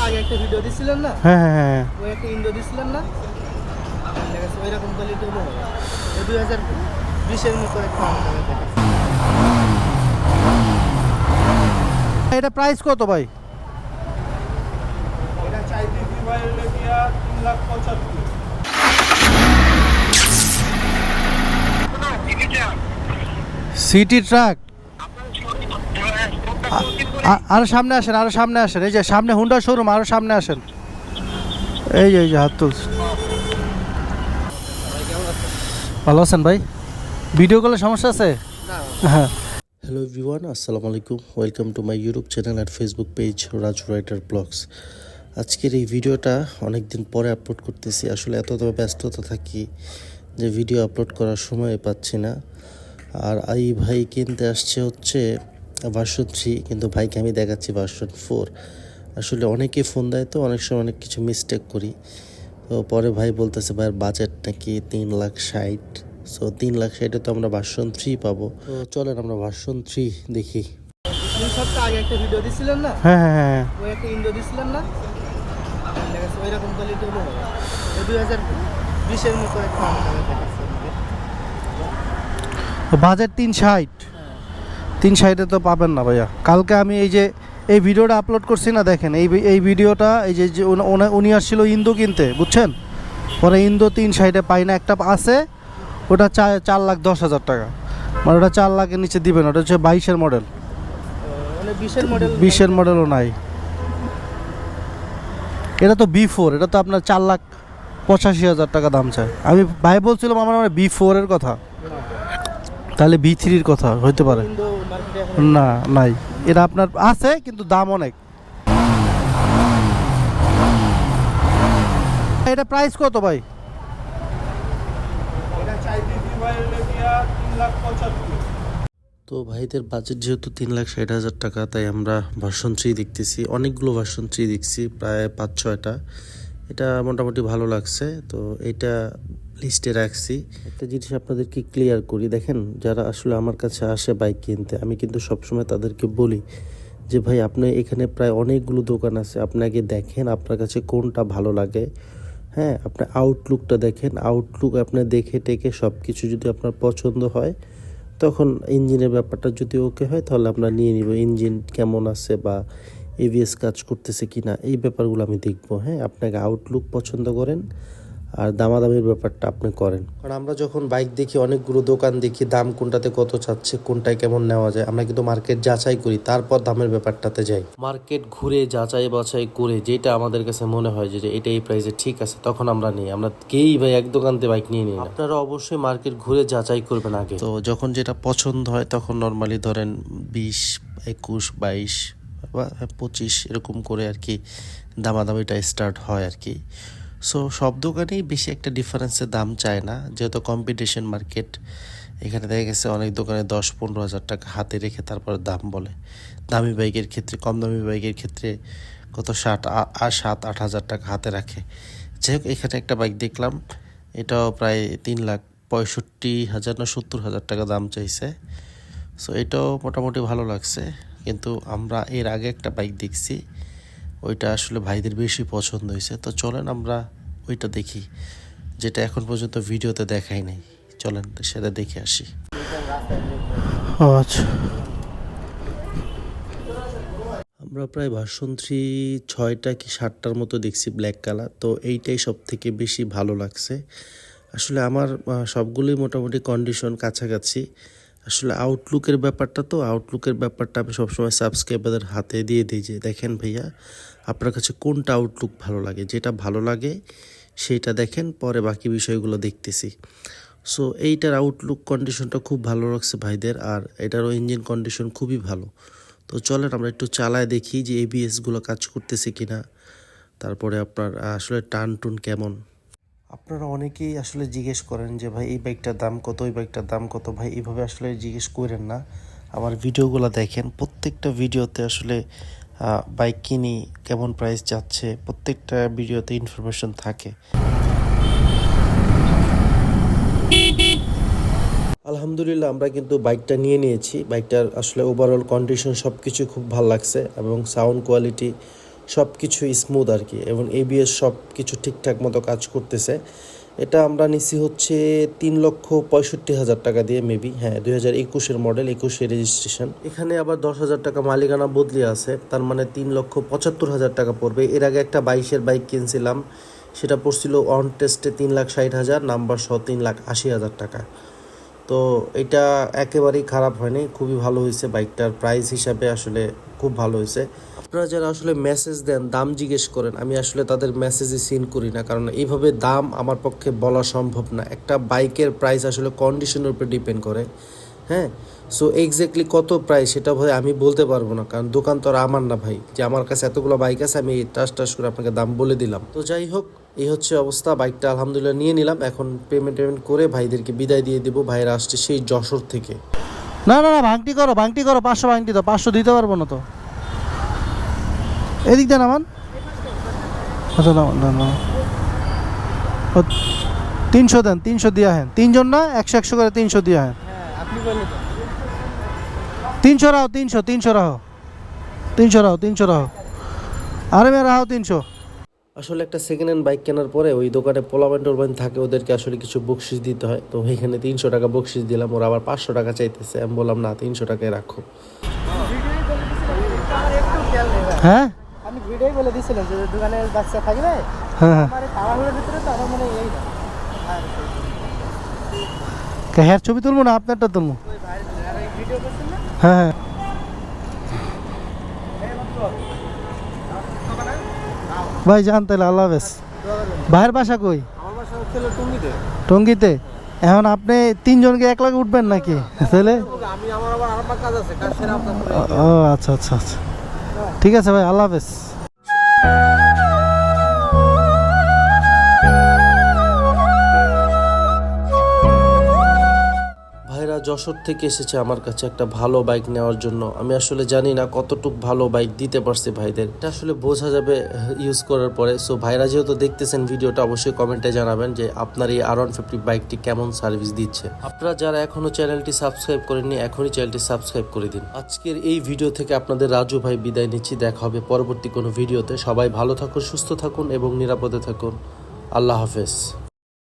আগে একটা ভিডিও দিছিলেন না? হ্যাঁ হ্যাঁ হ্যাঁ। ওই একটা ইন্দো দিছিলেন না? ওই রকম কোয়ালিটি হলো দুই হাজার বিশের মতো একটা এটা প্রাইস কত ভাই? এটা চাইতেছি ভাই তিন লাখ পঁচাত্তর। সিটি ট্রাক আরও সামনে আসেন আরও সামনে আসেন। এই যে সামনে হুন্ডা শোরুম আরও সামনে আসেন। এই যে এই যে হাত তুলছে। ভালো আছেন ভাই? ভিডিও কলে সমস্যা আছে? হ্যাঁ। হ্যালো এভরিওয়ান আসসালামু আলাইকুম। Welcome to my YouTube channel and Facebook page Raj writer blogs আজকের এই ভিডিওটা অনেক দিন পরে আপলোড করতেছি। আসলে এত তো ব্যস্ততা থাকি যে ভিডিও আপলোড করার সময় পাচ্ছি না। আর এই ভাই কিনতে আসছে হচ্ছে ভার্সন থ্রি কিন্তু ভাইকে আমি দেখাচ্ছি ভার্সন ফোর আসলে অনেকে ফোন দেয় তো অনেক সময় অনেক কিছু মিস্টেক করি। তো পরে ভাই বলতেছে ভাইয়ের বাজেট নাকি তিন লাখ ষাট? সো তিন লাখ ষাটে তো আমরা ভার্সন থ্রি পাবো। তো চলেন আমরা ভার্সন থ্রি দেখি। তিন সপ্তাহ আগে একটা ভিডিও দিছিলেন না? হ্যাঁ হ্যাঁ হ্যাঁ। ওই একটা ইন্দো দিছিলেন না? ওই রকম কোয়ালিটি হলো। দুই হাজার বিশের মতো একটা আমাদের দেখেছে। তো বাজেট তিন ষাট। তিন সাইডে তো পাবেন না ভাইয়া। কালকে আমি এই যে এই ভিডিওটা আপলোড করছি না দেখেন এই এই ভিডিওটা এই যে উনি- আসছিল ইন্দো কিনতে বুঝছেন? পরে ইন্দো তিন সাইডে পাই না একটা আছে ওটা চার চার লাখ দশ হাজার টাকা। মানে ওটা চার লাখের নিচে দিবেন ওটা হচ্ছে বাইশের মডেল বিশের মডেল বিশের মডেলও নাই। এটা তো বি ফোর এটা তো আপনার চার লাখ পঁচাশি হাজার টাকা দাম চায় আমি ভাই বলছিলাম আমার মানে বি ফোরের কথা। তাহলে বি থ্রির কথা হইতে পারে। না, নাই। এটা আপনার আছে, কিন্তু দাম অনেক। এটা প্রাইস কত ভাই? তো ভাইদের বাজেট যেহেতু তিন লাখ ষাট হাজার টাকা, তাই আমরা ভার্সন থ্রি দেখতেছি। অনেকগুলো ভার্সন থ্রি দেখছি, প্রায় পাঁচ ছয়টা। এটা মোটামুটি ভালো লাগছে। তো এটা লিস্টে রাখছি। একটা জিনিস আপনাদেরকে ক্লিয়ার করি। দেখেন, যারা আসলে আমার কাছে আসে বাইক কিনতে, আমি কিন্তু সবসময় তাদেরকে বলি যে, ভাই, আপনি এখানে প্রায় অনেকগুলো দোকান আছে। আপনাকে দেখেন আপনার কাছে কোনটা ভালো লাগে। হ্যাঁ আপনি আউটলুকটা দেখেন। আউটলুক আপনি দেখে টেকে সব কিছু যদি আপনার পছন্দ হয়, তখন ইঞ্জিনের ব্যাপারটা যদি ওকে হয়, তাহলে আমরা নিয়ে নিব। ইঞ্জিন কেমন আছে বা এভিএস কাজ করতেছে কি না এই ব্যাপারগুলো আমি দেখব। হ্যাঁ আপনাকে আউটলুক পছন্দ করেন। আর দামাদামির ব্যাপারটা আপনি করেন। কারণ আমরা যখন বাইক দেখি অনেকগুলো দোকান দেখি দাম কোনটাতে কত চাচ্ছে কোনটায় কেমন নেওয়া যায় আমরা কিন্তু মার্কেট যাচাই করি তারপর দামের ব্যাপারটাতে যাই। মার্কেট ঘুরে যাচাই বাছাই করে যেটা আমাদের কাছে মনে হয় যে এটা এই প্রাইসে ঠিক আছে তখন আমরা নিই। আমরা কেই ভাই এক দোকানতে বাইক নিয়ে নিই আপনারা অবশ্যই মার্কেট ঘুরে যাচাই করবেন আগে। তো যখন যেটা পছন্দ হয় তখন নর্মালি ধরেন বিশ একুশ বাইশ বা পঁচিশ এরকম করে আর কি দামাদামিটা স্টার্ট হয় আর কি। সো সব দোকানেই বেশি একটা ডিফারেন্সের দাম চায় না। যেহেতু কম্পিটিশন মার্কেট এখানে দেখা গেছে অনেক দোকানে দশ, পনেরো হাজার টাকা হাতে রেখে তারপরে দাম বলে। দামি বাইকের ক্ষেত্রে, কম দামি বাইকের ক্ষেত্রে কত ষাট আর সাত, আট হাজার টাকা হাতে রাখে। যাই হোক, এখানে একটা বাইক দেখলাম। এটাও প্রায় তিন লাখ পঁয়ষট্টি হাজার না সত্তর হাজার টাকা দাম চাইছে। সো এটাও মোটামুটি ভালো লাগছে। কিন্তু আমরা এর আগে একটা বাইক দেখছি। ওইটা আসলে ভাইদের বেশি পছন্দ হয়েছে। তো চলেন আমরা ওইটা দেখি যেটা এখন পর্যন্ত ভিডিওতে দেখাই নাই। চলেন সেটা দেখে আসি। আচ্ছা। আমরা প্রায় ভার্সন থ্রি ছয়টা কি সাতটার মতো দেখছি ব্ল্যাক কালার তো এইটাই সব থেকে বেশি ভালো লাগছে। আসলে আমার সবগুলোই মোটামুটি কন্ডিশন কাছাকাছি। আসলে আউটলুকের ব্যাপারটা তো আউটলুকের ব্যাপারটা আমি সবসময় সাবস্ক্রাইবারদের হাতে দিয়ে দিই যে, দেখেন ভাইয়া, আপনার কাছে কোনটা আউটলুক ভালো লাগে? যেটা ভালো লাগে, সেইটা দেখেন, পরে বাকি বিষয়গুলো দেখতেছি। সো এইটার আউটলুক কন্ডিশনটা খুব ভালো লাগছে ভাইদের, আর এটারও ইঞ্জিন কন্ডিশন খুবই ভালো। তো চলেন, আমরা একটু চালায় দেখি যে এবিএসগুলো কাজ করতেছে কিনা। তারপরে আপনার, আসলে টান টুন কেমন? আপনারা অনেকেই আসলে জিজ্ঞেস করেন যে, ভাই, এই বাইকটার দাম কত? ওই বাইকটার দাম কত? ভাই, এইভাবে আসলে জিজ্ঞেস করেন না। আমার ভিডিওগুলো দেখেন, প্রত্যেকটা ভিডিওতে আসলে বাইক কিনি, কেমন প্রাইস যাচ্ছে, প্রত্যেকটা ভিডিওতে ইনফরমেশন থাকে। আলহামদুলিল্লাহ, আমরা কিন্তু বাইকটা নিয়ে নিয়েছি। বাইকটার আসলে ওভারঅল কন্ডিশন সব কিছু খুব ভালো লাগছে এবং সাউন্ড কোয়ালিটি সব কিছু স্মুথ আর কি এবং এবিএস সব কিছু ঠিকঠাক মতো কাজ করতেছে। এটা আমরা নিছি হচ্ছে তিন লক্ষ পঁয়ষট্টি হাজার টাকা দিয়ে মেবি হ্যাঁ দুই হাজার একুশের মডেল একুশের রেজিস্ট্রেশন এখানে আবার দশ হাজার টাকা মালিকানা বদলি আছে, তার মানে তিন লক্ষ পঁচাত্তর হাজার টাকা পড়বে। এর আগে একটা বাইশের বাইক কিনছিলাম, সেটা পড়ছিল অন টেস্টে তিন লাখ ষাট হাজার নাম্বার সহ তিন লাখ আশি হাজার টাকা। তো এটা একেবারেই খারাপ হয়নি। খুবই ভালো হয়েছে বাইকটার প্রাইস হিসাবে আসলে খুব ভালো হয়েছে। আপনারা যারা আসলে মেসেজ দেন, দাম জিজ্ঞেস করেন, আমি আসলে তাদের মেসেজই সিন করি না। কারণ এইভাবে দাম আমার পক্ষে বলা সম্ভব না। একটা বাইকের প্রাইস আসলে কন্ডিশনের উপর ডিপেন্ড করে হ্যাঁ? সো এক্স্যাক্টলি কত প্রাইস সেটা ভাই আমি বলতে পারব না। কারণ দোকান তো আর আমার না ভাই। যে আমার কাছে এতগুলো বাইক আছে, আমি টাস টাস করে আপনাকে দাম বলে দিলাম। তো যাই হোক এই হচ্ছে অবস্থা, বাইকটা আলহামদুলিল্লাহ নিয়ে নিলাম। এখন পেমেন্ট টেমেন্ট করে ভাইদেরকে বিদায় দিয়ে দেবো ভাইরা আসছে সেই যশোর থেকে। না না না ভাঙটি করো ভাঙটি করো, পাঁচশো ভাঙটি দাও, পাঁচশো দিতে পারব না তো। এদিক দেন আমার আচ্ছা না না তিনশো দেন, তিনশো দিয়া হ্যাঁ তিনজন না, একশো একশো করে তিনশো দিয়া তো তিনশো রাহো, তিনশো তিনশো রাহো। তিনশো রাহো তিনশো রাহো। আরে মেয়ে রাহো তিনশো। আসলে একটা সেকেন্ড হ্যান্ড বাইক কেনার পরে ওই দোকানে পোলাবান টোলাবান থাকে ওদেরকে আসলে কিছু বকশিস দিতে হয়। তো এখানে তিনশো টাকা বকশিস দিলাম ওরা আবার পাঁচশো টাকা চাইতেছে। আমি বললাম না তিনশো টাকায় রাখো। হ্যাঁ? আপনি ভিডিওই বলে দিয়েছিলেন যে দোকানে বাচ্চা থাকবে হ্যাঁ হ্যাঁ। ভিতরে তো আমার মনে এই হ্যাঁ ছবি তুলবো না? আপনারটা তুলবো। না? হ্যাঁ। ভাই যান তাহলে আল্লাহ হাফেজ। ভাইয়ের বাসা কই? টুঙ্গিতে। এখন আপনি তিনজনকে এক লাখ উঠবেন নাকি? তাহলে? ও আচ্ছা আচ্ছা আচ্ছা। ঠিক আছে ভাই, আল্লাহ হাফেজ। যশোর থেকে এসেছে আমার কাছে একটা ভালো বাইক নেওয়ার জন্য। আমি আসলে জানি না কতটুক ভালো বাইক দিতে পারছি ভাইদের। এটা আসলে বোঝা যাবে ইউজ করার পরে। সো ভাইরা যেহেতু দেখতেছেন ভিডিওটা, অবশ্যই কমেন্টে জানাবেন যে আপনার এই আর ওয়ান ফিফটি বাইকটি কেমন সার্ভিস দিচ্ছে। আপনারা যারা এখনও চ্যানেলটি সাবস্ক্রাইব করেননি, এখনই চ্যানেলটি সাবস্ক্রাইব করে দিন। আজকের এই ভিডিও থেকে আপনাদের রাজু ভাই বিদায় নিচ্ছি। দেখা হবে পরবর্তী কোনো ভিডিওতে সবাই ভালো থাকুন, সুস্থ থাকুন এবং নিরাপদে থাকুন। আল্লাহ হাফেজ।